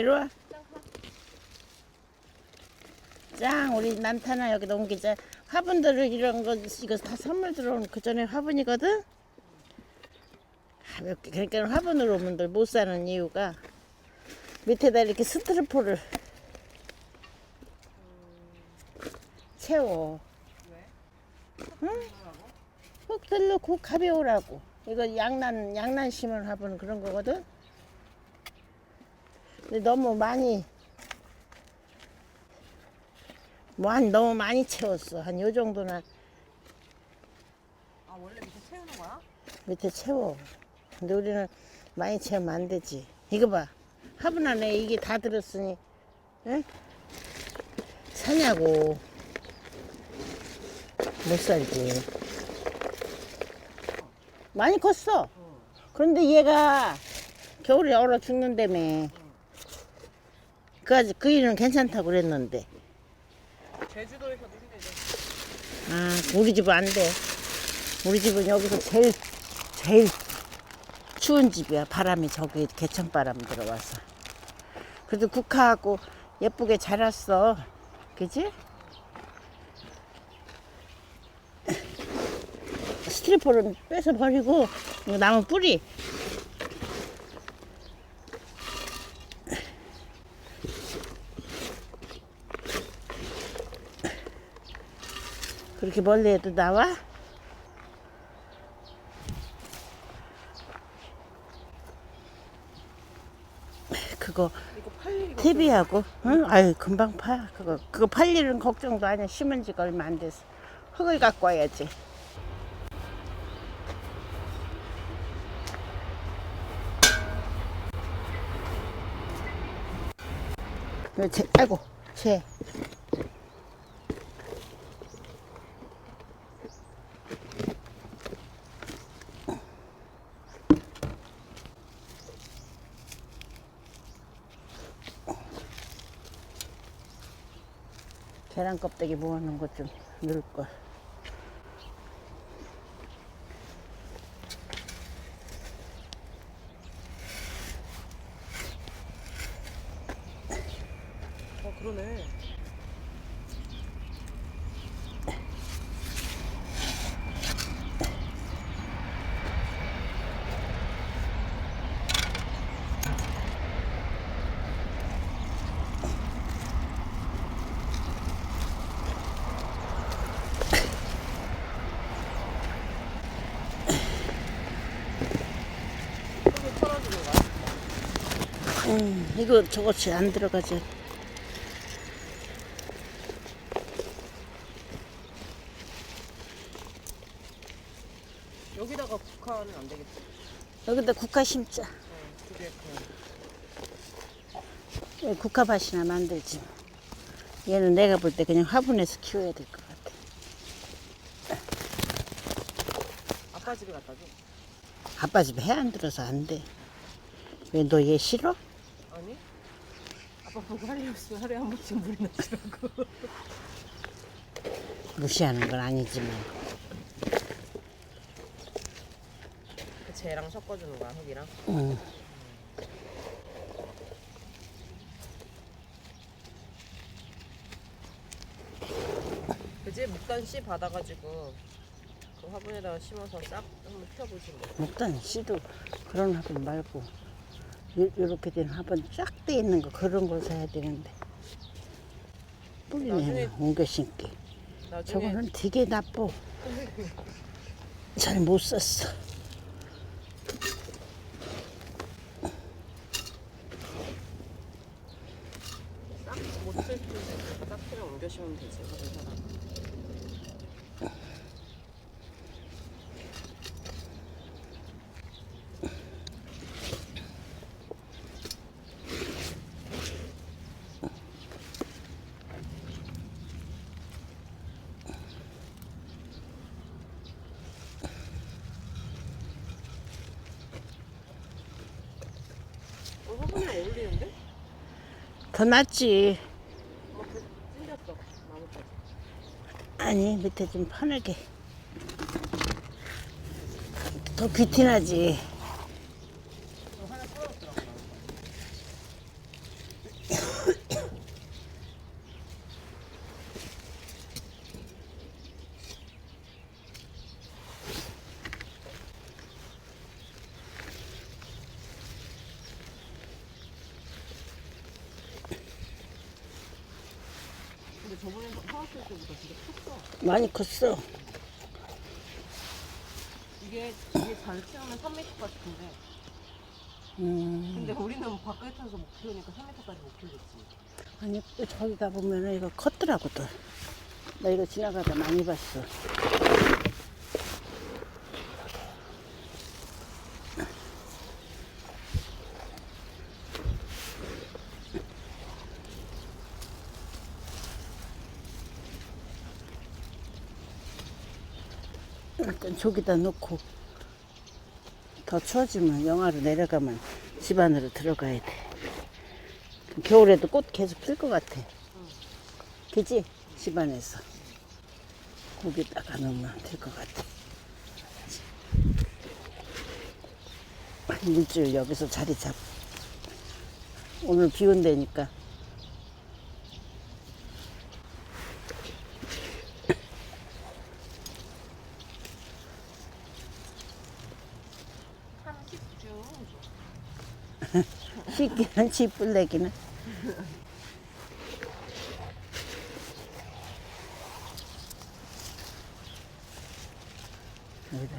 이리 와. 짱 우리 난타나 여기다 옮기자. 화분들을 이런 거 이거 다 선물 들어오는 그 전에 화분이거든. 가볍게 그러니까 화분으로 오면들 못 사는 이유가 밑에다 이렇게 스트로포를 채워. 응? 꼭 별로 고 가벼우라고. 이거 양난 양난 심은 화분 그런 거거든. 근데 너무 많이 뭐 한 너무 많이 채웠어. 한 요 정도나 아 원래 밑에 채우는 거야? 밑에 채워. 근데 우리는 많이 채우면 안 되지. 이거 봐. 화분 안에 이게 다 들었으니, 응? 사냐고. 못 살지. 많이 컸어. 그런데 얘가 겨울에 얼어 죽는다며. 그, 그 일은 괜찮다고 그랬는데. 제주도에서도 힘들죠. 아, 우리 집은 안 돼. 우리 집은 여기서 제일, 제일 추운 집이야. 바람이 저기 개천바람 들어와서. 그래도 국화하고 예쁘게 자랐어. 그지? 스트리퍼를 빼서 버리고, 나무 뿌리. 그렇게 멀리 해도 나와? 그거 TV하고 응? 아유 금방 파 그거 그거 팔 일은 걱정도 아니야. 심은 지가 얼마 안 돼서. 흙을 갖고 와야지. 제, 아이고 쟤 계란 껍데기 모아놓은 것 좀 넣을 걸. 어 그러네. 이거 털어주는 거야? 음, 이거 저것이 안 들어가지. 여기다가 국화는 안 되겠지. 여기다 국화 심자. 네, 그게 그 국화밭이나 만들지. 얘는 내가 볼 때 그냥 화분에서 키워야 될 것 같아. 아빠 집에 갖다 줘. 아빠 집에 해 안 들어서 안 돼. 왜 너 얘 싫어? 아니? 아빠 보고 할일 없으면 하루에 한 번씩 물이 나시라고. 무시하는 건 아니지만. 그 쟤랑 섞어주는 거야 흙이랑. 응. 그지 목단 씨 받아가지고 그 화분에다가 심어서 싹 한번 펴보시면 돼. 목단 씨도 그런 화분 말고 요- 요렇게 된 화분 쫙 돼 있는 거 그런 걸 사야 되는데. 나중에- 옮겨 심기. 나중에 저거는 되게 나빠. 잘못 썼어. 싹못 쓸 텐데 싹트랑 옮겨 심으면 되지 화분이랑 어울리는데? 더 낫지. 어, 그 찐겼어 나뭇가지. 아니 밑에 좀 편하게. 더 귀티나지. 저 하나 썰었더라고. 근데 저번에 사왔을 때보다 진짜 컸어. 많이 컸어. 이게 이게 잘 키우면 3m까지 큰데. 음. 근데 우리는 바깥에서 못 키우니까 3m까지 못 키우겠지. 아니 또 저기 가보면은 이거 컸더라고 또. 나 이거 지나가다 많이 봤어. 일단 저기다 놓고 더 추워지면 영하로 내려가면 집 안으로 들어가야 돼. 겨울에도 꽃 계속 필 것 같아. 그지? 집 안에서. 거기다가 넣으면 될 것 같아. 한 일주일 여기서 자리 잡. 오늘 비 온다니까. Chicken chipuldekina. Evet.